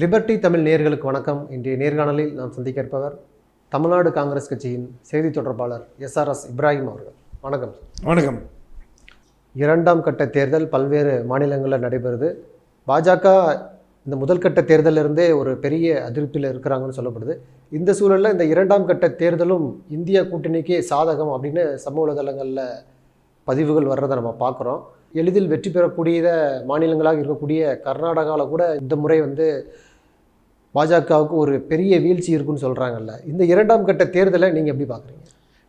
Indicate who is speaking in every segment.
Speaker 1: Liberty Tamil நேயர்களுக்கு வணக்கம். இன்றைய நேர்காணலில் நாம் சந்திக்க இருப்பவர் தமிழ்நாடு காங்கிரஸ் கட்சியின் செய்தி தொடர்பாளர் எஸ்ஆர்எஸ் இப்ராஹிம் அவர்கள். வணக்கம்.
Speaker 2: வணக்கம்.
Speaker 1: இரண்டாம் கட்ட தேர்தல் பல்வேறு மாநிலங்களில் நடைபெறுது. பாஜக இந்த முதல் கட்ட தேர்தலிருந்தே ஒரு பெரிய அதிருப்தியில் இருக்கிறாங்கன்னு சொல்லப்படுது. இந்த சூழலில் இந்த இரண்டாம் கட்ட தேர்தலும் இந்திய கூட்டணிக்கு சாதகம் அப்படின்னு சமூக வலைதளங்களில் பதிவுகள் வர்றதை நம்ம பார்க்குறோம். எளிதில் வெற்றி பெறக்கூடிய மாநிலங்களாக இருக்கக்கூடிய கர்நாடகாவில் கூட இந்த முறை வந்து பாஜகவுக்கு ஒரு பெரிய வீழ்ச்சி இருக்குன்னு சொல்கிறாங்கல்ல இந்த இரண்டாம் கட்ட தேர்தலை நீங்கள் எப்படி பார்க்குறீங்க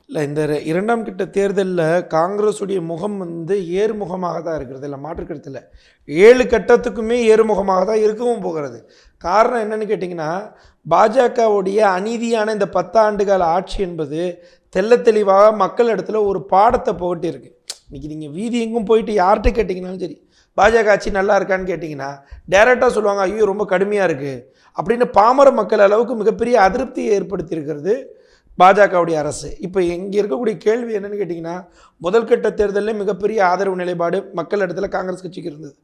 Speaker 2: இல்லை இந்த இரண்டாம் கட்ட தேர்தலில் காங்கிரஸுடைய முகம் வந்து ஏறுமுகமாக தான் இருக்கிறது. இல்லை மாற்றுக்கருத்து ஏழு கட்டத்துக்குமே ஏறுமுகமாக தான் இருக்கவும் போகிறது. காரணம் என்னன்னு கேட்டிங்கன்னா பாஜகவுடைய அநீதியான இந்த பத்தாண்டு கால ஆட்சி என்பது தெள்ள தெளிவாக மக்கள் இடத்துல ஒரு பாடத்தை புகட்டி இருக்குது இன்றைக்கி நீங்கள் வீதி எங்கும் போயிட்டு யார்கிட்ட கேட்டிங்கனாலும் சரி பாஜக ஆட்சி நல்லா இருக்கான்னு கேட்டிங்கன்னா டேரெக்டாக சொல்லுவாங்க ஐயோ ரொம்ப கடுமையாக இருக்குது அப்படின்னு பாமர மக்கள் அளவுக்கு மிகப்பெரிய அதிருப்தியை ஏற்படுத்தியிருக்கிறது பாஜகவுடைய அரசு. இப்போ இங்கே இருக்கக்கூடிய கேள்வி என்னென்னு கேட்டிங்கன்னா முதல்கட்ட தேர்தலில் மிகப்பெரிய ஆதரவு நிலைப்பாடு மக்கள் இடத்துல காங்கிரஸ் கட்சிக்கு இருந்தது.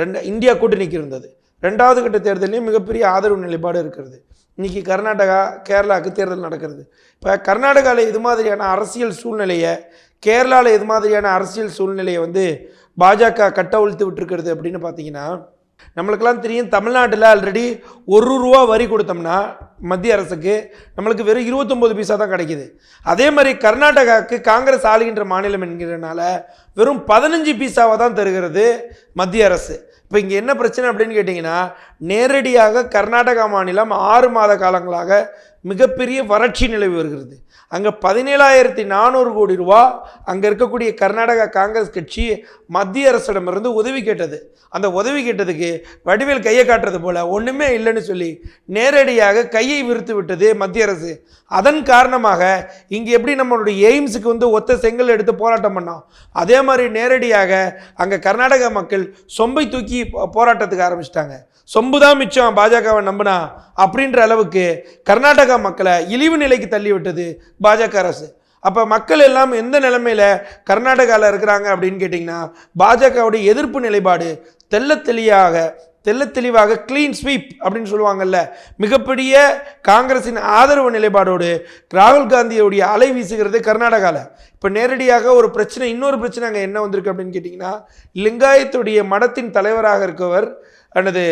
Speaker 2: ரெண்டு இந்தியா கூட்டணிக்கு இருந்தது. ரெண்டாவது கட்ட தேர்தலையும் மிகப்பெரிய ஆதரவு நிலைப்பாடு இருக்கிறது. இன்றைக்கி கர்நாடகா கேரளாவுக்கு தேர்தல் நடக்கிறது. இப்போ கர்நாடகாவில் இது மாதிரியான அரசியல் சூழ்நிலையை கேரளாவில் இது மாதிரியான அரசியல் சூழ்நிலையை வந்து பாஜக கட்டவிழ்த்து விட்டுருக்கிறது அப்படின்னு பார்த்தீங்கன்னா நம்மளுக்கெல்லாம் தெரியும் தமிழ்நாட்டில் ஆல்ரெடி ஒரு ரூபா வரி கொடுத்தோம்னா மத்திய அரசுக்கு நம்மளுக்கு வெறும் இருபத்தொம்போது பைசா தான் கிடைக்குது. அதே மாதிரி கர்நாடகாவுக்கு காங்கிரஸ் ஆளுகின்ற மாநிலம் என்கிறனால வெறும் பதினஞ்சு பைசாவை தான் தருகிறது மத்திய அரசு. இப்போ இங்கே என்ன பிரச்சனை அப்படின்னு கேட்டிங்கன்னா நேரடியாக கர்நாடகா மாநிலம் ஆறு மாத காலங்களாக மிகப்பெரிய வறட்சி நிலவி வருகிறது. அங்கே பதினேழாயிரத்தி நானூறு கோடி ரூபா அங்கே இருக்கக்கூடிய கர்நாடகா காங்கிரஸ் கட்சி மத்திய அரசிடமிருந்து உதவி கேட்டது. அந்த உதவி கேட்டதுக்கு வடிவேல் கையை காட்டுறது போல் ஒன்றுமே இல்லைன்னு சொல்லி நேரடியாக கையை விரித்து விட்டது மத்திய அரசு. அதன் காரணமாக இங்கே எப்படி நம்மளுடைய எய்ம்ஸுக்கு வந்து ஒத்த செங்கல் எடுத்து போராட்டம் பண்ணோம்? அதே மாதிரி நேரடியாக அங்கே கர்நாடக மக்கள் சொம்பை தூக்கி போராட்டத்துக்கு ஆரம்பிச்சிட்டாங்க. சொம்பு தான் மிச்சம் பாஜகவை நம்பினா? அப்படின்ற அளவுக்கு கர்நாடகா மக்களை இழிவு நிலைக்கு தள்ளிவிட்டது பாஜக அரசு. அப்போ மக்கள் எல்லாம் எந்த நிலைமையில் கர்நாடகாவில் இருக்கிறாங்க அப்படின்னு கேட்டிங்கன்னா பாஜகவுடைய எதிர்ப்பு நிலைப்பாடு தெள்ளத்தெளியாக தெளிவாக தெள்ளத் தெளிவாக க்ளீன் ஸ்வீப் அப்படின்னு சொல்லுவாங்கல்ல மிகப்பெரிய காங்கிரசின் ஆதரவு நிலைப்பாடோடு ராகுல் காந்தியுடைய அலை வீசுகிறது கர்நாடகாவில் இப்போ நேரடியாக ஒரு பிரச்சனை இன்னொரு பிரச்சனை அங்கே என்ன வந்திருக்கு அப்படின்னு கேட்டிங்கன்னா லிங்காயத்துடைய மடத்தின் தலைவராக இருக்கவர் அல்லது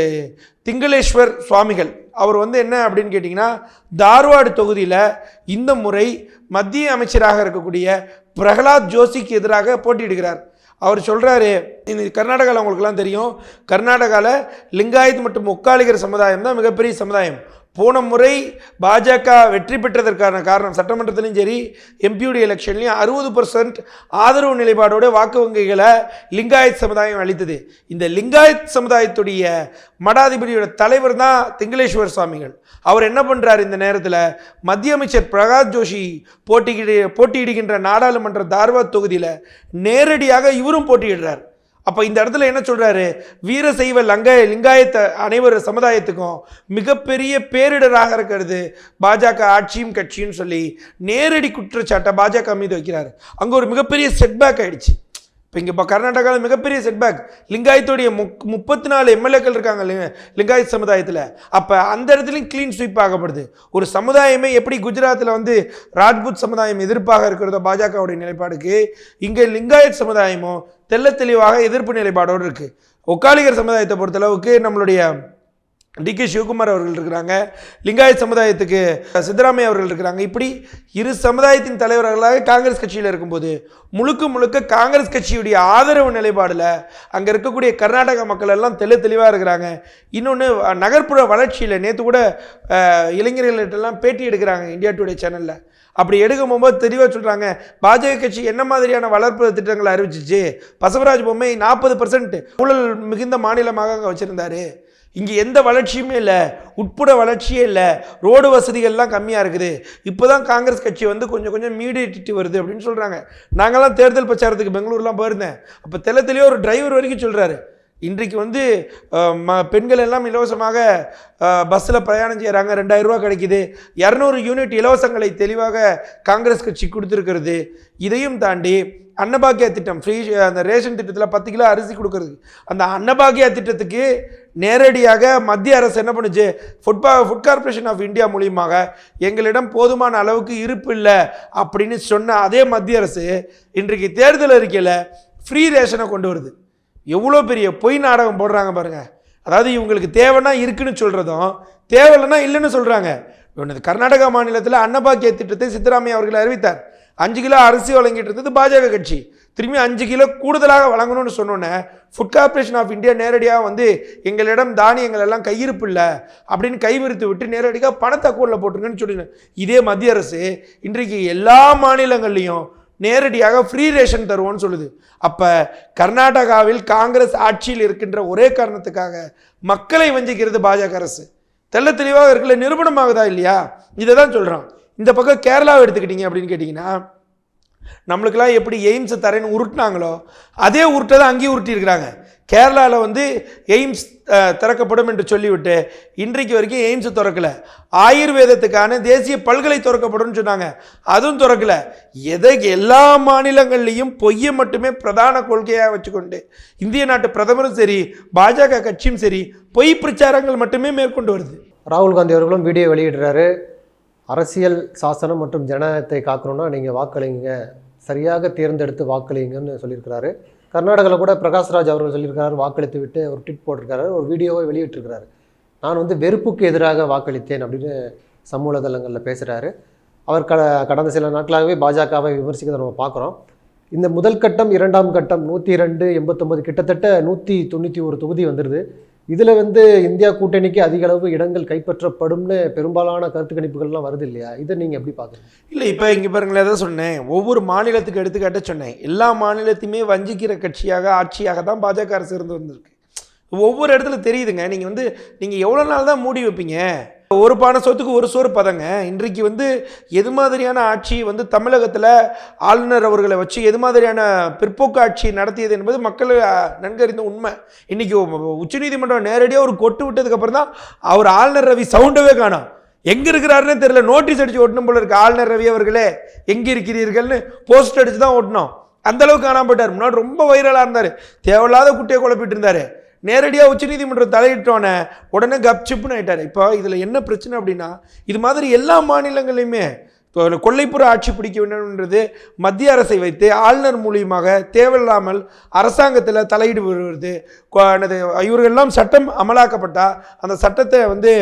Speaker 2: திங்களேஸ்வர் சுவாமிகள். அவர் வந்து என்ன அப்படின்னு கேட்டிங்கன்னா தார்வாடு தொகுதியில் இந்த முறை மத்திய அமைச்சராக இருக்கக்கூடிய பிரகலாத் ஜோஷிக்கு எதிராக போட்டியிடுகிறார். அவர் சொல்கிறாரு இந்த கர்நாடகாவில் உங்களுக்குலாம் தெரியும். கர்நாடகாவில் லிங்காயத் மற்றும் முக்காலிகர் சமுதாயம் தான் மிகப்பெரிய சமுதாயம். போன முறை பாஜக வெற்றி பெற்றதற்கான காரணம் சட்டமன்றத்திலையும் சரி எம்பியுடைய எலெக்ஷன்லையும் அறுபது பர்சன்ட் ஆதரவு நிலைப்பாடோட வாக்கு வங்கிகளை லிங்காயத் சமுதாயம் அளித்தது. இந்த லிங்காயத் சமுதாயத்துடைய மடாதிபதியோட தலைவர் தான் திங்களேஸ்வர் சுவாமிகள். அவர் என்ன பண்ணுறாரு இந்த நேரத்தில்? மத்திய அமைச்சர் பிரகாஷ் ஜோஷி போட்டியிடு போட்டியிடுகின்ற நாடாளுமன்ற தார்வாத் தொகுதியில் நேரடியாக இவரும் போட்டியிடுறார். அப்போ இந்த இடத்துல என்ன சொல்கிறாரு வீரசைவ லங்க லிங்காயத்த அனைவர் சமுதாயத்துக்கும் மிகப்பெரிய பேரிடராக இருக்கிறது பாஜக ஆட்சியும் கட்சியும் சொல்லி நேரடி குற்றச்சாட்டை பாஜக மீது வைக்கிறாரு. அங்கே ஒரு மிகப்பெரிய செட்பேக் ஆயிடுச்சு. இப்போ இங்கே இப்போ கர்நாடகாவில் மிகப்பெரிய செட்பேக் லிங்காயத்துடைய முக் முப்பத்தி நாலு எம்எல்ஏக்கள் இருக்காங்க லிங்காயத் சமுதாயத்தில். அப்போ அந்த இடத்துலையும் க்ளீன் ஸ்வீப் ஆகப்படுது. ஒரு சமுதாயமே எப்படி குஜராத்தில் வந்து ராஜ்புத் சமுதாயம் எதிர்ப்பாக இருக்கிறதோ பாஜகவுடைய நிலைப்பாடுக்கு இங்கே லிங்காயத் சமுதாயமும் தெல்ல தெளிவாக எதிர்ப்பு நிலைப்பாடோடு இருக்குது ஒக்காலிகர் சமுதாயத்தை பொறுத்தளவுக்கு நம்மளுடைய டி கே சிவகுமார் அவர்கள் இருக்கிறாங்க. லிங்காயத் சமுதாயத்துக்கு சித்தராமையா அவர்கள் இருக்கிறாங்க. இப்படி இரு சமுதாயத்தின் தலைவர்களாக காங்கிரஸ் கட்சியில் இருக்கும்போது முழுக்க முழுக்க காங்கிரஸ் கட்சியுடைய ஆதரவு நிலைப்பாடில் அங்கே இருக்கக்கூடிய கர்நாடக மக்கள் எல்லாம் தெளி தெளிவாக இருக்கிறாங்க. இன்னொன்று நகர்ப்புற வளர்ச்சியில் நேற்று கூட இளைஞர்கள்ட்டெல்லாம் பேட்டி எடுக்கிறாங்க இந்தியா டுடே சேனலில். அப்படி எடுக்கும்போது தெளிவாக சொல்கிறாங்க பாஜக கட்சி என்ன மாதிரியான வளர்ப்பு திட்டங்களை அறிவிச்சிச்சு? பசவராஜ் பொம்மை நாற்பது பர்சன்ட் ஊழல் மிகுந்த மாநிலமாக அங்கே வச்சுருந்தாரு. இங்கே எந்த வளர்ச்சியுமே இல்லை உட்புற வளர்ச்சியே இல்லை ரோடு வசதிகள்லாம் கம்மியாக இருக்குது. இப்போ தான் காங்கிரஸ் கட்சி வந்து கொஞ்சம் கொஞ்சம் மீடியேட்டிட்டு வருது அப்படின்னு சொல்கிறாங்க நாங்கள்லாம் தேர்தல் பிரச்சாரத்துக்கு பெங்களூர்லாம் போயிருந்தேன். அப்போ தெல தெளிவாக ஒரு டிரைவர் வரைக்கும் சொல்கிறாரு இன்றைக்கு வந்து ம பெண்கள் எல்லாம் இலவசமாக பஸ்ஸில் பிரயாணம் செய்கிறாங்க ரெண்டாயிரம் ரூபாய் கிடைக்குது. இரநூறு யூனிட் இலவசங்களை தெளிவாக காங்கிரஸ் கட்சி கொடுத்துருக்கிறது. இதையும் தாண்டி அன்னபாக்கியா திட்டம் ஃப்ரீ அந்த ரேஷன் திட்டத்தில் பத்து கிலோ அரிசி கொடுக்கறது. அந்த அன்னபாக்கியா திட்டத்துக்கு நேரடியாக மத்திய அரசு என்ன பண்ணுச்சு? ஃபுட் பா ஃபுட் கார்ப்பரேஷன் ஆஃப் இந்தியா மூலியமாக எங்களிடம் போதுமான அளவுக்கு இருப்பு இல்லை அப்படின்னு சொன்ன அதே மத்திய அரசு இன்றைக்கு தேர்தல் அறிக்கையில் ஃப்ரீ ரேஷனை கொண்டு வருது. எவ்வளோ பெரிய பொய் நாடகம் போடுறாங்க பாருங்க. அதாவது இவங்களுக்கு தேவைன்னா இருக்குன்னு சொல்கிறதும் தேவையில்லைன்னா இல்லைன்னு சொல்கிறாங்க ஒன்று கர்நாடகா மாநிலத்தில் அன்னபாக்கிய திட்டத்தை சித்தராமையா அவர்கள் அறிவித்தார். அஞ்சு கிலோ அரிசி வழங்கிட்டு இருந்தது பாஜக கட்சி. திரும்பி அஞ்சு கிலோ கூடுதலாக வழங்கணும்னு சொன்னோன்னே ஃபுட் கார்ப்பரேஷன் ஆஃப் இந்தியா நேரடியாக வந்து எங்களிடம் தானியங்கள் எல்லாம் கையிருப்பு இல்லை அப்படின்னு கைவிரித்து விட்டு நேரடியாக பணத்தை அக்கௌண்ட்டில் போட்டுருங்கன்னு சொல்லிடுங்க இதே மத்திய அரசு இன்றைக்கு எல்லா மாநிலங்கள்லையும் நேரடியாக ஃப்ரீ ரேஷன் தருவோம்னு சொல்லுது. அப்போ கர்நாடகாவில் காங்கிரஸ் ஆட்சியில் இருக்கின்ற ஒரே காரணத்துக்காக மக்களை வஞ்சிக்கிறது பாஜக அரசு. தெள்ள தெளிவாக இருக்கல நிரூபணமாகுதா இல்லையா? இதை தான் சொல்கிறான் இந்த பக்கம் கேரளாவை எடுத்துக்கிட்டீங்க அப்படின்னு கேட்டிங்கன்னா நம்மளுக்கெல்லாம் எப்படி எய்ம்ஸ் தரேன்னு உருட்டினாங்களோ அதே உருட்டை தான் அங்கேயும் உருட்டியிருக்கிறாங்க. கேரளாவில் வந்து எய்ம்ஸ் திறக்கப்படும் என்று சொல்லிவிட்டு இன்றைக்கு வரைக்கும் எய்ம்ஸ் திறக்கல. ஆயுர்வேதத்துக்கான தேசிய பல்கலை திறக்கப்படும் சொன்னாங்க. அதுவும் திறக்கல. எதை எல்லா மாநிலங்கள்லையும் பொய்யை மட்டுமே பிரதான கொள்கையாக வச்சுக்கொண்டு இந்திய நாட்டு பிரதமரும் சரி பாஜக கட்சியும் சரி பொய் பிரச்சாரங்கள் மட்டுமே மேற்கொண்டு வருது.
Speaker 1: ராகுல் காந்தி அவர்களும் வீடியோ வெளியிடுறாரு. அரசியல் சாசனம் மற்றும் ஜனநாயகத்தை காக்கணும்னா நீங்கள் வாக்களிங்க. சரியாக தேர்ந்தெடுத்து வாக்களிங்கன்னு சொல்லியிருக்கிறாரு. கர்நாடகாவில் கூட பிரகாஷ்ராஜ் அவர்கள் சொல்லியிருக்காரு வாக்களித்து விட்டு ஒரு ட்விட் போட்டிருக்காரு ஒரு வீடியோவை வெளியிட்டிருக்கிறாரு. நான் வந்து வெறுப்புக்கு எதிராக வாக்களித்தேன் அப்படின்னு சமூக தளங்களில் பேசுகிறாரு அவர் க கடந்த சில நாட்களாகவே பாஜகவை விமர்சிக்கிறத நம்ம பார்க்குறோம். இந்த முதல் கட்டம் இரண்டாம் கட்டம் நூற்றி ரெண்டு எண்பத்தொம்பது கிட்டத்தட்ட நூற்றி தொண்ணூற்றி ஒரு தொகுதி வந்துடுது இதில் வந்து இந்தியா கூட்டணிக்கு அதிக அளவு இடங்கள் கைப்பற்றப்படும்னு பெரும்பாலான கருத்து கணிப்புகள்லாம் வருது இல்லையா? இதை நீங்கள் எப்படி பார்க்குறீங்க
Speaker 2: இல்லை இப்போ இங்கே பாருங்களேன் தான் சொன்னேன். ஒவ்வொரு மாநிலத்துக்கு எடுத்துக்காட்ட சொன்னேன். எல்லா மாநிலத்தையுமே வஞ்சிக்கிற கட்சியாக ஆட்சியாக தான் பாஜக அரசு இருந்து வந்திருக்கு. ஒவ்வொரு இடத்துல தெரியுதுங்க. நீங்கள் வந்து நீங்கள் எவ்வளோ நாள் தான் மூடி வைப்பீங்க? ஒரு பானை சோத்துக்கு ஒரு சோறு பதங்க. இன்றைக்கு வந்து எது மாதிரியான ஆட்சி வந்து தமிழகத்தில் ஆளுநர் அவர்களை வச்சு எது மாதிரியான பிற்போக்கு ஆட்சி நடத்தியது என்பது மக்கள் நன்கறிந்த உண்மை. இன்றைக்கி உச்சநீதிமன்றம் நேரடியாக ஒரு கொட்டு விட்டதுக்கப்புறம் தான் அவர் ஆளுநர் ரவி சவுண்டவே காணும். எங்கே இருக்கிறாருன்னே தெரியல. நோட்டீஸ் அடித்து ஓட்டணும் போல இருக்கு ஆளுநர் ரவி அவர்களே. எங்கே இருக்கிறீர்கள்னு போஸ்ட் அடித்து தான் ஓட்டணும். அந்த அளவுக்கு காணாம போயிட்டார். முன்னாடி ரொம்ப வைரலாக இருந்தார். தேவையில்லாத குட்டையை குழப்பிட்டு இருந்தார். நேரடியாக உச்சநீதிமன்றம் தலையிட்டோன்னே உடனே கப்சிப்புன்னு ஆகிட்டார் இப்போ இதில் என்ன பிரச்சனை அப்படின்னா இது மாதிரி எல்லா மாநிலங்களையுமே கொள்ளைப்புற கொல்லைப்புற ஆட்சி பிடிக்க வேண்டும்ன்றது மத்திய அரசை வைத்து ஆளுநர் மூலியமாக தேவையில்லாமல் அரசாங்கத்தில் தலையீடு வருவது எனது இவர்களெல்லாம் சட்டம் அமலாக்கப்பட்டால் அந்த சட்டத்தை வந்து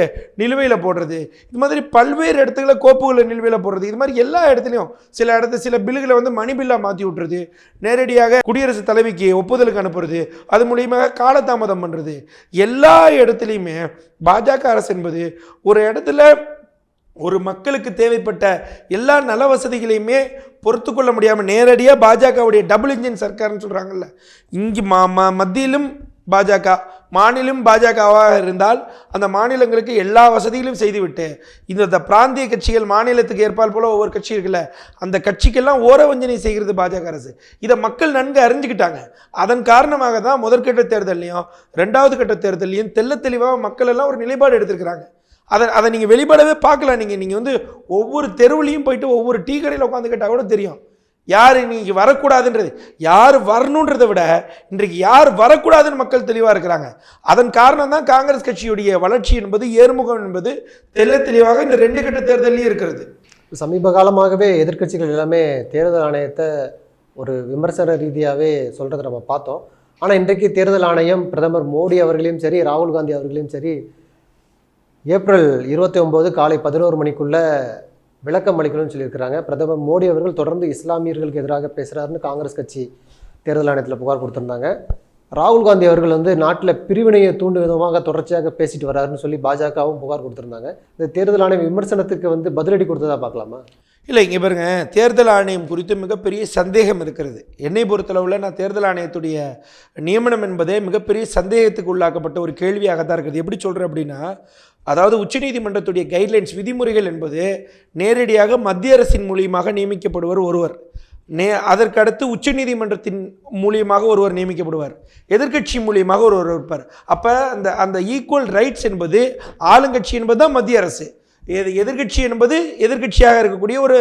Speaker 2: நிலுவையில் போடுறது. இது மாதிரி பல்வேறு இடத்துல கோப்புகளை நிலுவையில் போடுறது. இது மாதிரி எல்லா இடத்துலையும் சில இடத்துல சில பில்லுகளை வந்து மணி பில்லாக மாற்றி விட்டுறது. நேரடியாக குடியரசுத் தலைவிக்கு ஒப்புதலுக்கு அனுப்புறது. அது மூலியமாக காலதாமதம் பண்ணுறது எல்லா இடத்துலையுமே பாஜக அரசு என்பது ஒரு இடத்துல ஒரு மக்களுக்கு தேவைப்பட்ட எல்லா நல வசதிகளையுமே பொறுத்து கொள்ள முடியாமல் நேரடியாக பாஜகவுடைய டபுள் இன்ஜின் சர்க்கார்னு சொல்கிறாங்கல்ல இங்கு மா ம மத்தியிலும் பாஜக மாநிலம் பாஜகவாக இருந்தால் அந்த மாநிலங்களுக்கு எல்லா வசதிகளும் செய்துவிட்டு இந்த பிராந்திய கட்சிகள் மாநிலத்துக்கு ஏற்பால் போல ஒவ்வொரு கட்சி இருக்குல்ல அந்த கட்சிக்கெல்லாம் ஓரவஞ்சனை செய்கிறது பாஜக அரசு. இதை மக்கள் நன்கு அறிஞ்சுக்கிட்டாங்க. அதன் காரணமாக தான் முதற்கட்ட தேர்தல்லையும் ரெண்டாவது கட்ட தேர்தல்லையும் தெல்ல தெளிவாக மக்கள் எல்லாம் ஒரு நிலைப்பாடு எடுத்திருக்கிறாங்க. அதை அதை நீங்கள் வெளிப்படவே பார்க்கலாம் நீங்கள் நீங்கள் வந்து ஒவ்வொரு தெருவுலையும் போயிட்டு ஒவ்வொரு டீ கடையில் உட்காந்து கேட்டால் கூட தெரியும். யார் இன்னைக்கு வரக்கூடாதுன்றது? யார் வரணுன்றதை விட இன்றைக்கு யார் வரக்கூடாதுன்னு மக்கள் தெளிவாக இருக்கிறாங்க. அதன் காரணம் தான் காங்கிரஸ் கட்சியுடைய வளர்ச்சி என்பது ஏர்முகம் என்பது தெல்ல தெளிவாக இந்த ரெண்டு கட்ட தேர்தலையும் இருக்கிறது.
Speaker 1: சமீப காலமாகவே எதிர்க்கட்சிகள் எல்லாமே தேர்தல் ஆணையத்தை ஒரு விமர்சன ரீதியாகவே சொல்கிறத நம்ம பார்த்தோம். ஆனால் இன்றைக்கு தேர்தல் ஆணையம் பிரதமர் மோடி அவர்களையும் சரி ராகுல் காந்தி அவர்களையும் சரி ஏப்ரல் இருபத்தி ஒம்பது காலை பதினோரு மணிக்குள்ளே விளக்கம் அளிக்கணும்னு சொல்லியிருக்கிறாங்க. பிரதமர் மோடி அவர்கள் தொடர்ந்து இஸ்லாமியர்களுக்கு எதிராக பேசுகிறாருன்னு காங்கிரஸ் கட்சி தேர்தல் ஆணையத்தில் புகார் கொடுத்துருந்தாங்க. ராகுல் காந்தி அவர்கள் வந்து நாட்டில் பிரிவினையை தூண்டு விதமாக தொடர்ச்சியாக பேசிட்டு வராருன்னு சொல்லி பாஜகவும் புகார் கொடுத்துருந்தாங்க. இந்த தேர்தல் ஆணைய விமர்சனத்துக்கு வந்து பதிலடி கொடுத்ததா பார்க்கலாமா?
Speaker 2: இல்லை இங்கே பாருங்க தேர்தல் ஆணையம் குறித்து மிகப்பெரிய சந்தேகம் இருக்கிறது. என்னை பொறுத்தளவில் நான் தேர்தல் ஆணையத்துடைய நியமனம் என்பதே மிகப்பெரிய சந்தேகத்துக்கு உள்ளாக்கப்பட்ட ஒரு கேள்வியாக தான் இருக்குது. எப்படி சொல்கிறேன் அப்படின்னா அதாவது உச்சநீதிமன்றத்துடைய கைட்லைன்ஸ் விதிமுறைகள் என்பது நேரடியாக மத்திய அரசின் மூலியமாக நியமிக்கப்படுவர் ஒருவர். நே அதற்கடுத்து உச்சநீதிமன்றத்தின் மூலியமாக ஒருவர் நியமிக்கப்படுவார். எதிர்க்கட்சி மூலியமாக ஒருவர் இருப்பார். அப்போ அந்த அந்த ஈக்குவல் ரைட்ஸ் என்பது ஆளுங்கட்சி என்பது தான் மத்திய அரசு. எது எதிர்க்கட்சி என்பது எதிர்க்கட்சியாக இருக்கக்கூடிய ஒரு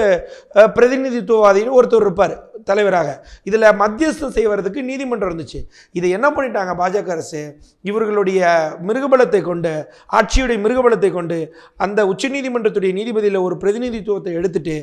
Speaker 2: பிரதிநிதித்துவவாதின்னு ஒருத்தர் இருப்பார். தலைவராக. இதில் மத்தியஸ்தம் செய்வதற்கு நீதிமன்றம் இருந்துச்சு. இதை என்ன பண்ணிட்டாங்க பாஜக அரசு? இவர்களுடைய மிருகபலத்தை கொண்டு ஆட்சியுடைய மிருகபலத்தை கொண்டு அந்த உச்சநீதிமன்றத்துடைய நீதிபதியில் ஒரு பிரதிநிதித்துவத்தை எடுத்துட்டு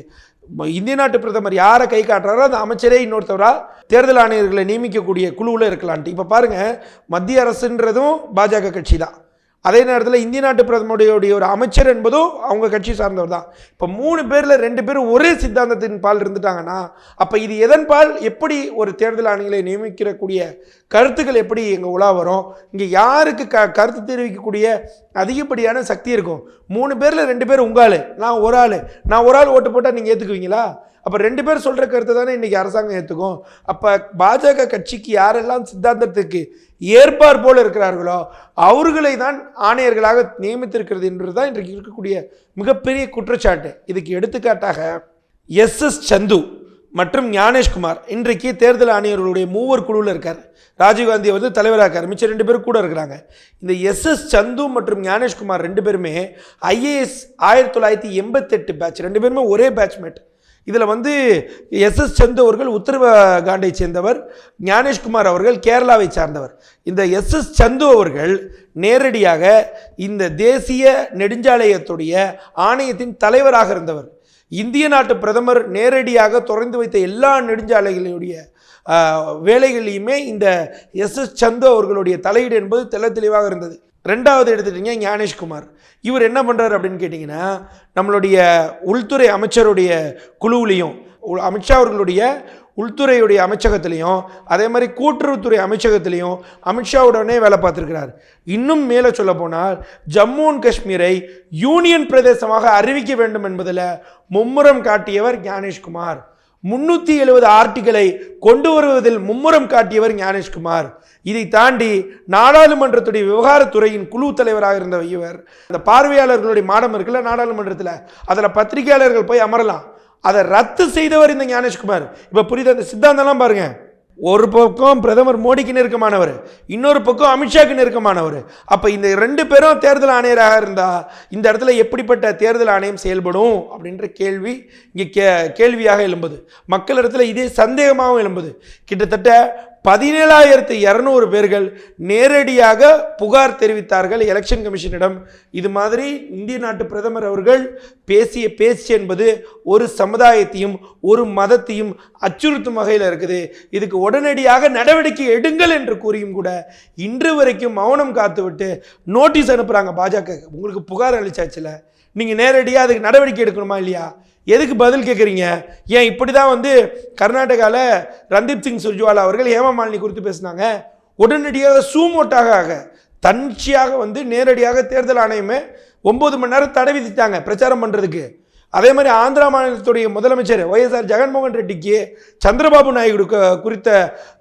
Speaker 2: இந்திய நாட்டு பிரதமர் யாரை கை காட்டுறாரோ அந்த அமைச்சரே இன்னொருத்தவராக தேர்தல் ஆணையர்களை நியமிக்கக்கூடிய குழுவில் இருக்கலான்ட்டு. இப்போ பாருங்கள் மத்திய அரசுன்றதும் பாஜக கட்சி தான் அதே நேரத்தில் இந்திய நாட்டு பிரதமருடைய ஒரு அமைச்சர் என்பதும் அவங்க கட்சி சார்ந்தவர் தான். இப்போ மூணு பேரில் ரெண்டு பேரும் ஒரே சித்தாந்தத்தின் பால் இருந்துட்டாங்கன்னா அப்போ இது எதன் பால்? எப்படி ஒரு தேர்தல் ஆணையங்களை நியமிக்கிறக்கூடிய கருத்துக்கள் எப்படி எங்கள் உலா வரும்? இங்கே யாருக்கு க கருத்து தெரிவிக்கக்கூடிய அதிகப்படியான சக்தி இருக்கும்? மூணு பேரில் ரெண்டு பேர் உங்கள் ஆள் நான் ஒரு ஆள். நான் ஒரு ஆள் ஓட்டு போட்டால் நீங்கள் ஏற்றுக்குவீங்களா அப்போ ரெண்டு பேர் சொல்கிற கருத்தை தானே இன்றைக்கி அரசாங்கம் ஏற்றுக்கும் அப்போ பாஜக கட்சிக்கு யாரெல்லாம் சித்தாந்தத்துக்கு ஏற்பார் போல இருக்கிறார்களோ அவர்களை தான் ஆணையர்களாக நியமித்திருக்கிறது என்பது தான் இன்றைக்கு இருக்கக்கூடிய மிகப்பெரிய குற்றச்சாட்டு. இதுக்கு எடுத்துக்காட்டாக எஸ் எஸ் சந்து மற்றும் ஞானேஷ்குமார் இன்றைக்கு தேர்தல் ஆணையர்களுடைய மூவர் குழுவில் இருக்கார். ராஜீவ்காந்தி வந்து தலைவராக இருக்கார் மிச்சம் ரெண்டு பேரும் கூட இருக்கிறாங்க. இந்த எஸ் எஸ் சந்து மற்றும் ஞானேஷ்குமார் ரெண்டு பேருமே ஐஏஎஸ் ஆயிரத்தி தொள்ளாயிரத்தி எண்பத்தெட்டு பேட்ச் ரெண்டு பேருமே ஒரே பேட்ச்மேட் இதில் வந்து எஸ் எஸ் சந்து அவர்கள் உத்தரகாண்டை சேர்ந்தவர் ஞானேஷ்குமார் அவர்கள் கேரளாவை சார்ந்தவர். இந்த எஸ் எஸ் சந்து அவர்கள் நேரடியாக இந்த தேசிய நெடுஞ்சாலையத்துடைய ஆணையத்தின் தலைவராக இருந்தவர். இந்திய நாட்டு பிரதமர் நேரடியாக திறந்து வைத்த எல்லா நெடுஞ்சாலைகளுடைய வேலைகளையுமே இந்த எஸ் எஸ் சந்து அவர்களுடைய தலையீடு என்பது தெள்ள தெளிவாக இருந்தது. ரெண்டாவது எடுத்துட்டீங்க ஞானேஷ்குமார். இவர் என்ன பண்ணுறாரு அப்படின்னு கேட்டிங்கன்னா நம்மளுடைய உள்துறை அமைச்சருடைய குழுவிலையும் அமித்ஷா அவர்களுடைய உள்துறையுடைய அமைச்சகத்திலையும் அதே மாதிரி கூட்டுறவுத்துறை அமைச்சகத்திலையும் அமித்ஷாவுடனே வேலை பார்த்துருக்கிறார். இன்னும் மேலே சொல்ல போனால் ஜம்மு அண்ட் காஷ்மீரை யூனியன் பிரதேசமாக அறிவிக்க வேண்டும் என்பதில் மும்முரம் காட்டியவர் ஞானேஷ்குமார். முன்னூற்றி எழுபது ஆர்டிகளை கொண்டு வருவதில் மும்முரம் காட்டியவர் ஞானேஷ்குமார். இதை தாண்டி நாடாளுமன்றத்துடைய விவகாரத்துறையின் குழு தலைவராக இருந்த இவர். அந்த பார்வையாளர்களுடைய மாடம் இருக்குல்ல நாடாளுமன்றத்தில். அதில் பத்திரிகையாளர்கள் போய் அமரலாம். அதை ரத்து செய்தவர் இந்த ஞானேஷ்குமார். இப்போ புரியுது? அந்த சித்தாந்தம்லாம் பாருங்கள் ஒரு பக்கம் பிரதமர் மோடிக்கு நெருக்கமானவர் இன்னொரு பக்கம் அமித்ஷாக்கு நெருக்கமானவர். அப்போ இந்த ரெண்டு பேரும் தேர்தல் ஆணையராக இருந்தால் இந்த இடத்துல எப்படிப்பட்ட தேர்தல் ஆணையம் செயல்படும் அப்படின்ற கேள்வி இங்கே கே கேள்வியாக எழும்புது. மக்களிடத்தில் இதே சந்தேகமாகவும் எழும்புது. கிட்டத்தட்ட பதினேழாயிரத்து இரநூறு பேர்கள் நேரடியாக புகார் தெரிவித்தார்கள் எலெக்ஷன் கமிஷனிடம் இது மாதிரி இந்திய நாட்டு பிரதமர் அவர்கள் பேசிய பேச்சு என்பது ஒரு சமுதாயத்தையும் ஒரு மதத்தையும் அச்சுறுத்தும் வகையில் இருக்குது. இதுக்கு உடனடியாக நடவடிக்கை எடுங்கள் என்று கூறியும் கூட இன்று வரைக்கும் மௌனம் காத்துவிட்டு நோட்டீஸ் அனுப்புகிறாங்க பாஜக. உங்களுக்கு புகார் அளிச்சாச்சுல? நீங்கள் நேரடியாக அதுக்கு நடவடிக்கை எடுக்கணுமா இல்லையா? எதுக்கு பதில் கேட்குறீங்க ஏன் இப்படி தான் வந்து கர்நாடகாவில் ரந்தீப் சிங் சுர்ஜிவாலா அவர்கள் ஹேமா மாலினி குறித்து பேசினாங்க. உடனடியாக சூமோட்டாக ஆக தன்னிச்சையாக வந்து நேரடியாக தேர்தல் ஆணையமே ஒம்பது மணி நேரம் தடை விதித்தாங்க பிரச்சாரம் பண்ணுறதுக்கு அதே மாதிரி ஆந்திரா மாநிலத்துடைய முதலமைச்சர் ஒய்எஸ்ஆர் ஜெகன்மோகன் ரெட்டிக்கு சந்திரபாபு நாயுடு குறித்த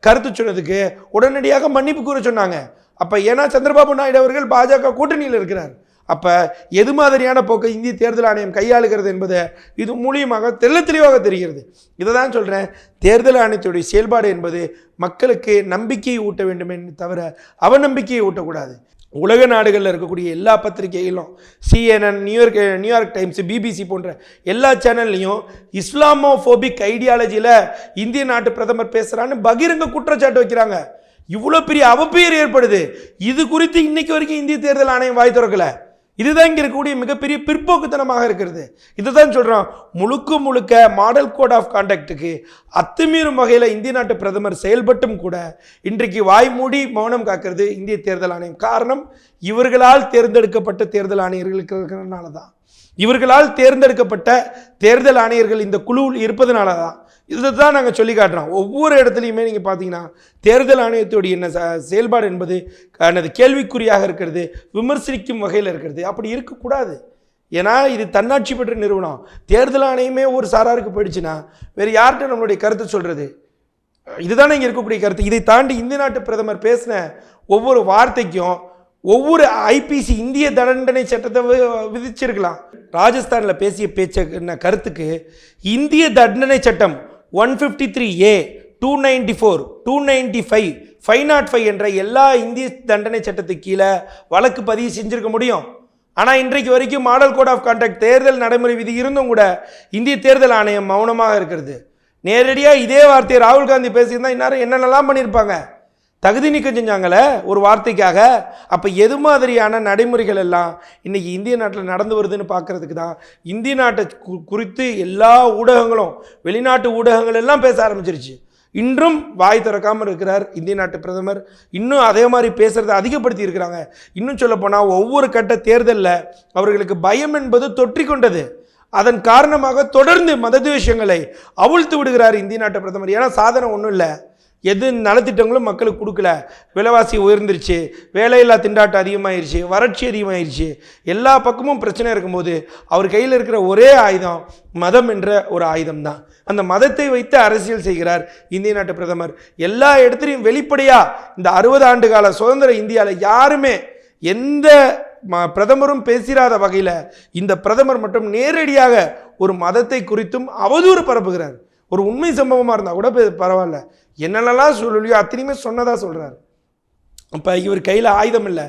Speaker 2: கருத்து சொன்னதுக்கு உடனடியாக மன்னிப்பு கூற சொன்னாங்க. அப்போ ஏன்னா சந்திரபாபு நாயுடு அவர்கள் பாஜக கூட்டணியில் இருக்கிறார். அப்போ எது மாதிரியான போக்கை இந்திய தேர்தல் ஆணையம் கையாளுகிறது என்பது இது மூலியமாக தெள்ள தெளிவாக தெரிகிறது. இதை தான் சொல்கிறேன் தேர்தல் ஆணையத்துடைய செயல்பாடு என்பது மக்களுக்கு நம்பிக்கையை ஊட்ட வேண்டுமே தவிர அவநம்பிக்கையை ஊட்டக்கூடாது. உலக நாடுகளில் இருக்கக்கூடிய எல்லா பத்திரிகைகளும் CNN New York New York Times BBC போன்ற எல்லா சேனல்லையும் இஸ்லாமோஃபோபிக் ஐடியாலஜியில் இந்திய நாட்டு பிரதமர் பேசுகிறான்னு பகிரங்க குற்றச்சாட்டு வைக்கிறாங்க. இவ்வளோ பெரிய அவப்பெயர் ஏற்படுது. இது குறித்து இன்னைக்கு வரைக்கும் இந்திய தேர்தல் ஆணையம் வாய் திறக்கல. இதுதான் இங்கே இருக்கக்கூடிய மிகப்பெரிய பிற்போக்குத்தனமாக இருக்கிறது. இதுதான் சொல்கிறோம் முழுக்க முழுக்க மாடல் கோட் ஆஃப் கான்டாக்டுக்கு அத்துமீறும் வகையில் இந்திய நாட்டு பிரதமர் செயல்பட்டும் கூட இன்றைக்கு வாய் மூடி மௌனம் காக்கிறது இந்திய தேர்தல் ஆணையம். காரணம் இவர்களால் தேர்ந்தெடுக்கப்பட்ட தேர்தல் ஆணையர்களுக்கு இருக்கிறதுனால தான் இவர்களால் தேர்ந்தெடுக்கப்பட்ட தேர்தல் ஆணையர்கள் இந்த குழுவில் இருப்பதனால தான் இதை தான் நாங்கள் சொல்லி காட்டுறோம். ஒவ்வொரு இடத்துலையுமே நீங்கள் பார்த்தீங்கன்னா தேர்தல் ஆணையத்துடைய என்ன ச- செயல்பாடு என்பது எனது கேள்விக்குறியாக இருக்கிறது விமர்சிக்கும் வகையில் இருக்கிறது. அப்படி இருக்கக்கூடாது. ஏன்னா இது தன்னாட்சி பெற்ற நிறுவனம். தேர்தல் ஆணையமே ஒரு சாராருக்கு போயிடுச்சுன்னா வேறு யார்கிட்ட நம்மளுடைய கருத்து சொல்கிறது இதுதான் இங்கே இருக்கக்கூடிய கருத்து. இதை தாண்டி இந்திய நாட்டு பிரதமர் பேசின ஒவ்வொரு வார்த்தைக்கும் ஒவ்வொரு ஐபிசி இந்திய தண்டனை சட்டத்தை வி- விதிச்சிருக்கலாம். ராஜஸ்தானில் பேசிய பேச்ச கருத்துக்கு இந்திய தண்டனை சட்டம் one fifty three A two ninety four two ninety five five nought five என்ற எல்லா இந்திய தண்டனை சட்டத்துக்கு கீழே வழக்கு பதிவு செஞ்சுருக்க முடியும். ஆனால் இன்றைக்கு வரைக்கும் மாடல் கோட் ஆஃப் கான்டாக்ட் தேர்தல் நடைமுறை விதி இருந்தும் கூட இந்திய தேர்தல் ஆணையம் மௌனமாக இருக்கிறது. நேரடியாக இதே வார்த்தையை ராகுல் காந்தி பேசியிருந்தால் இந்நேரம் என்னென்னலாம் பண்ணியிருப்பாங்க? தகுதி நீக்கம் செஞ்சாங்களே ஒரு வார்த்தைக்காக. அப்போ எது மாதிரியான நடைமுறைகள் எல்லாம் இன்னைக்கு இந்திய நாட்டில் நடந்து வருதுன்னு பார்க்கறதுக்கு தான் இந்திய நாட்டை குறித்து எல்லா ஊடகங்களும் வெளிநாட்டு ஊடகங்கள் எல்லாம் பேச ஆரம்பிச்சிருச்சு. இன்றும் வாய் திறக்காமல் இருக்கிறார் இந்திய நாட்டு பிரதமர். இன்னும் அதே மாதிரி பேசுகிறத அதிகப்படுத்தி இருக்கிறாங்க. இன்னும் சொல்லப்போனால் ஒவ்வொரு கட்ட தேர்தலில் அவர்களுக்கு பயம் என்பது தொற்றிக்கொண்டது அதன் காரணமாக தொடர்ந்து மதத்வேஷங்களை அவிழ்த்து விடுகிறார் இந்திய நாட்டு பிரதமர். ஏன்னா சாதனை ஒன்றும் இல்லை. எது நலத்திட்டங்களும் மக்களுக்கு கொடுக்கல. விலைவாசி உயர்ந்துருச்சு. வேலையில்லா திண்டாட்டம் அதிகமாயிருச்சு. வறட்சி அதிகமாயிருச்சு. எல்லா பக்கமும் பிரச்சனை இருக்கும்போது அவர் கையில் இருக்கிற ஒரே ஆயுதம் மதம் என்ற ஒரு ஆயுதம் தான் அந்த மதத்தை வைத்து அரசியல் செய்கிறார் இந்திய நாட்டு பிரதமர். எல்லா இடத்துலையும் வெளிப்படையாக இந்த அறுபது ஆண்டு கால சுதந்திர இந்தியாவில் யாருமே எந்த ம- பிரதமரும் பேசிராத வகையில் இந்த பிரதமர் மட்டும் நேரடியாக ஒரு மதத்தை குறித்தும் அவதூறு பரப்புகிறார். ஒரு உண்மை சம்பவமாக இருந்தால் கூட பரவாயில்ல. என்னென்னலாம் சொல்லலையோ அத்தனையுமே சொன்னதாக சொல்கிறார் அப்போ இவர் கையில் ஆயுதம் இல்லை.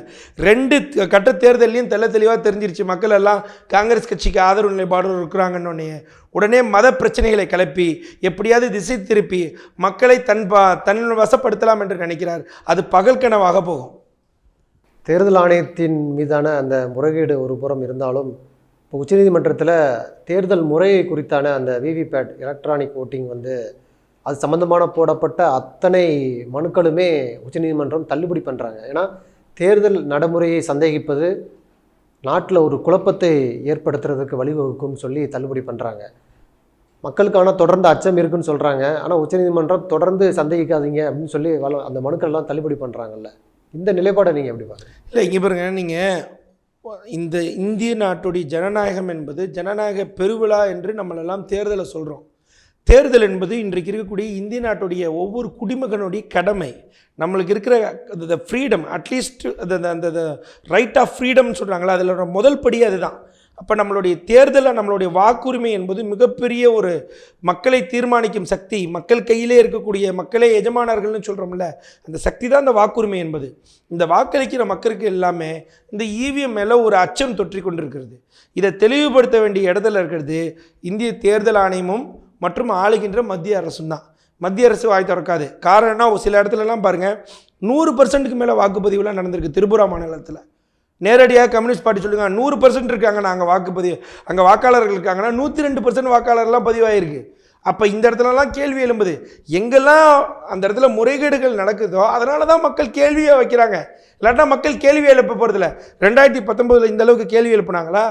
Speaker 2: ரெண்டு கட்ட தேர்தலையும் தெல்ல தெளிவாக தெரிஞ்சிருச்சு. மக்கள் எல்லாம் காங்கிரஸ் கட்சிக்கு ஆதரவு நிலைப்பாடு இருக்கிறாங்கன்னு உடனே மத பிரச்சனைகளை கிளப்பி எப்படியாவது திசை திருப்பி மக்களை தன் பா தன் வசப்படுத்தலாம் என்று நினைக்கிறார். அது பகல் கனவாக போகும்.
Speaker 1: தேர்தல் ஆணையத்தின் மீதான அந்த முறைகேடு ஒரு புறம் இருந்தாலும் இப்போ உச்சநீதிமன்றத்தில் தேர்தல் முறையை குறித்தான அந்த விவிபேட் எலக்ட்ரானிக் ஓட்டிங் வந்து அது சம்மந்தமான போடப்பட்ட அத்தனை மனுக்களுமே உச்சநீதிமன்றம் தள்ளுபடி பண்ணுறாங்க ஏன்னா தேர்தல் நடைமுறையை சந்தேகிப்பது நாட்டில் ஒரு குழப்பத்தை ஏற்படுத்துறதுக்கு வழிவகுக்கும்னு சொல்லி தள்ளுபடி பண்ணுறாங்க மக்களுக்கான தொடர்ந்து அச்சம் இருக்குன்னு சொல்கிறாங்க ஆனால் உச்சநீதிமன்றம் தொடர்ந்து சந்தேகிக்காதீங்க அப்படின்னு சொல்லி வள- அந்த மனுக்கள்லாம் தள்ளுபடி பண்ணுறாங்கல்ல இந்த நிலைப்பாடை நீங்கள் எப்படி பார்க்குறீங்க?
Speaker 2: இல்லை இங்கே பாருங்க நீங்கள் இந்த இந்திய நாட்டுடைய ஜனநாயகம் என்பது ஜனநாயக பெருவிழா என்று நம்மளெல்லாம் தேர்தலை சொல்கிறோம் தேர்தல் என்பது இன்றைக்கு இருக்கக்கூடிய இந்திய நாட்டுடைய ஒவ்வொரு குடிமகனுடைய கடமை. நம்மளுக்கு இருக்கிற அந்த ஃப்ரீடம் அட்லீஸ்ட் அந்த அந்த ரைட் ஆஃப் ஃப்ரீடம்னு சொல்கிறாங்களா அதில் முதல் படி அதுதான். அப்போ நம்மளுடைய தேர்தலில் நம்மளுடைய வாக்குரிமை என்பது மிகப்பெரிய ஒரு மக்களை தீர்மானிக்கும் சக்தி மக்கள் கையிலே இருக்கக்கூடிய மக்களே எஜமானார்கள்னு சொல்கிறோம்ல அந்த சக்தி தான் அந்த வாக்குரிமை என்பது. இந்த வாக்களிக்கிற மக்களுக்கு எல்லாமே இந்த இவிஎம் மேலே ஒரு அச்சம் தொற்றி கொண்டிருக்கிறது. இதை தெளிவுபடுத்த வேண்டிய இடத்துல இருக்கிறது இந்திய தேர்தல் ஆணையமும் மற்றும் ஆளுகின்ற மத்திய அரசும் தான் மத்திய அரசு வாய் திறக்காது. காரணம்னா ஒரு சில இடத்துலலாம் பாருங்கள் நூறு பர்சன்ட்டுக்கு மேலே வாக்குப்பதிவுலாம் நடந்திருக்கு திரிபுரா மாநிலத்தில். நேரடியாக கம்யூனிஸ்ட் பார்ட்டி சொல்லுங்க நூறு பர்சன்ட் இருக்காங்க. நாங்கள் வாக்குப்பதிவு அங்கே வாக்காளர்கள் இருக்காங்கன்னா நூற்றி ரெண்டு பர்சன்ட் வாக்காளர்லாம் பதிவாயிருக்கு. அப்போ இந்த இடத்துலலாம் கேள்வி எழும்புது. எங்கெல்லாம் அந்த இடத்துல முறைகேடுகள் நடக்குதோ அதனால தான் மக்கள் கேள்வியை வைக்கிறாங்க. இல்லாட்டா மக்கள் கேள்வி எழுப்ப போகிறதில்ல ரெண்டாயிரத்தி பத்தொம்போதில் இந்த அளவுக்கு கேள்வி எழுப்புனாங்களா?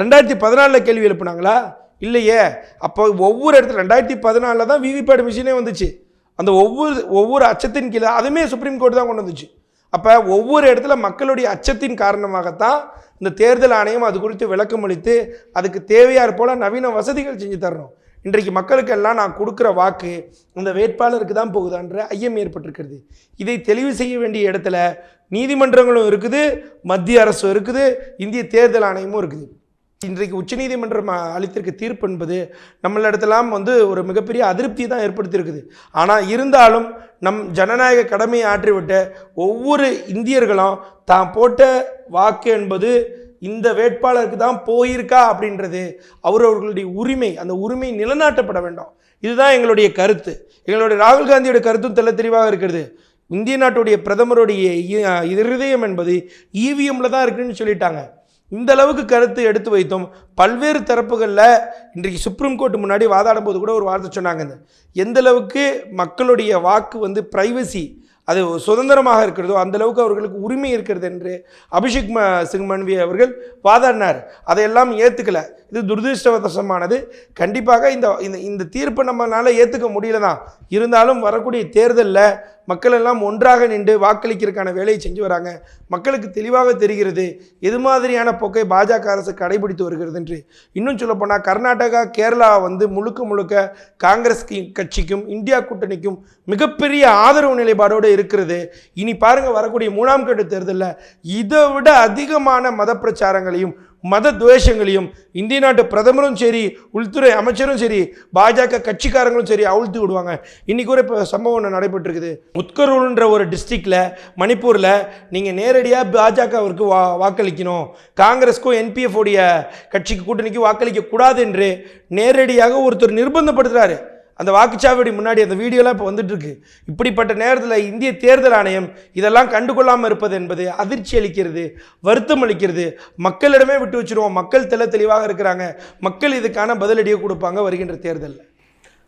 Speaker 2: ரெண்டாயிரத்தி பதினாலில் கேள்வி எழுப்புனாங்களா? இல்லையே. அப்போ ஒவ்வொரு இடத்துல ரெண்டாயிரத்தி பதினாலில் தான் விவிபேட் மிஷினே வந்துச்சு. அந்த ஒவ்வொரு ஒவ்வொரு அச்சத்தின் கீழே அதுவுமே சுப்ரீம் கோர்ட் தான் கொண்டு வந்துச்சு. அப்போ ஒவ்வொரு இடத்துல மக்களுடைய அச்சத்தின் காரணமாகத்தான் இந்த தேர்தல் ஆணையம் அது குறித்து விளக்கம் அளித்து அதுக்கு தேவையார் போல் நவீன வசதிகள் செஞ்சு தரணும். இன்றைக்கு மக்களுக்கெல்லாம் நான் கொடுக்குற வாக்கு இந்த வேட்பாளருக்கு தான் போகுதான்ற ஐயம் ஏற்பட்டிருக்கிறது. இதை தெளிவு செய்ய வேண்டிய இடத்துல நீதிமன்றங்களும் இருக்குது மத்திய அரசும் இருக்குது இந்திய தேர்தல் ஆணையமும் இருக்குது. இன்றைக்கு உச்சநீதிமன்றம் அளித்திருக்க தீர்ப்பு என்பது நம்மளிடத்தெல்லாம் வந்து ஒரு மிகப்பெரிய அதிருப்தி தான் ஏற்படுத்தியிருக்குது. ஆனால் இருந்தாலும் நம் ஜனநாயக கடமையை ஆற்றிவிட்ட ஒவ்வொரு இந்தியர்களும் தான் போட்ட வாக்கு என்பது இந்த வேட்பாளருக்கு தான் போயிருக்கா அப்படின்றது அவரவர்களுடைய உரிமை அந்த உரிமை நிலநாட்டப்பட வேண்டும். இதுதான் எங்களுடைய கருத்து. எங்களுடைய ராகுல் காந்தியோட கருத்தும் தெல்ல தெளிவாக இருக்கிறது. இந்திய நாட்டுடைய பிரதமருடைய இருதயம் என்பது இவிஎம்ல தான் இருக்குன்னு சொல்லிட்டாங்க. இந்த அளவுக்கு கருத்து எடுத்து வைத்தோம். பல்வேறு தரப்புகளில் இன்றைக்கு சுப்ரீம் கோர்ட் முன்னாடி வாதாடும் போது கூட ஒரு வார்த்தை சொன்னாங்க எந்த அளவுக்கு மக்களுடைய வாக்கு வந்து ப்ரைவசி அது சுதந்திரமாக இருக்கிறதோ அந்த அளவுக்கு அவர்களுக்கு உரிமை இருக்கிறது என்று அபிஷேக் ம சிங் மன்வி அவர்கள் வாதாடினார். அதையெல்லாம் ஏற்றுக்கல இது துரதிருஷ்டவசமானது. கண்டிப்பாக இந்த இந்த இந்த தீர்ப்பை நம்மளால் ஏற்றுக்க முடியல தான் இருந்தாலும் வரக்கூடிய தேர்தலில் மக்கள் எல்லாம் ஒன்றாக நின்று வாக்களிக்கிறதுக்கான வேலையை செஞ்சு வராங்க. மக்களுக்கு தெளிவாக தெரிகிறது எது மாதிரியான போக்கை பாஜக அரசு கடைபிடித்து வருகிறது என்று. இன்னும் சொல்லப்போனால் கர்நாடகா கேரளா வந்து முழுக்க முழுக்க காங்கிரஸ் கட்சிக்கும் இந்தியா கூட்டணிக்கும் மிகப்பெரிய ஆதரவு நிலைப்பாடோடு இருக்கிறது. இனி பாருங்க வரக்கூடிய மூணாம் கட்ட தேர்தலில் இதை விட அதிகமான மத பிரச்சாரங்களையும் மத துவேஷங்களையும் இந்திய நாட்டு பிரதமரும் சரி உள்துறை அமைச்சரும் சரி பாஜக கட்சிக்காரங்களும் சரி அவிழ்த்து விடுவாங்க. இன்னைக்கு கூட இப்போ சம்பவம் ஒன்று நடைபெற்றிருக்குது. உத்கரூர்ன்ற ஒரு டிஸ்ட்ரிக்டில் மணிப்பூரில் நீங்கள் நேரடியாக பாஜகவிற்கு வா வாக்களிக்கணும். காங்கிரஸ்க்கும் என்பிஎஃப் உடைய கட்சிக்கு கூட்டணிக்கு வாக்களிக்க கூடாது என்று நேரடியாக ஒருத்தர் நிர்பந்தப்படுத்துகிறாரு அந்த வாக்குச்சாவடி முன்னாடி அந்த வீடியோலாம் இப்போ வந்துட்டு இருக்கு இப்படிப்பட்ட நேரத்தில் இந்திய தேர்தல் ஆணையம் இதெல்லாம் கண்டுகொள்ளாமல் இருப்பது என்பது அதிர்ச்சி அளிக்கிறது வருத்தம் அளிக்கிறது. மக்களிடமே விட்டு வச்சிருவோம். மக்கள் தெள்ள தெளிவாக இருக்கிறாங்க. மக்கள் இதுக்கான பதிலடியை கொடுப்பாங்க வருகின்ற தேர்தலில்.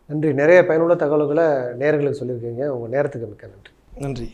Speaker 1: நன்றி. நிறைய பயனுள்ள தகவல்களை நேயர்களுக்கு சொல்லியிருக்கீங்க. உங்கள் நேரத்துக்கு மிக்க நன்றி.
Speaker 2: நன்றி.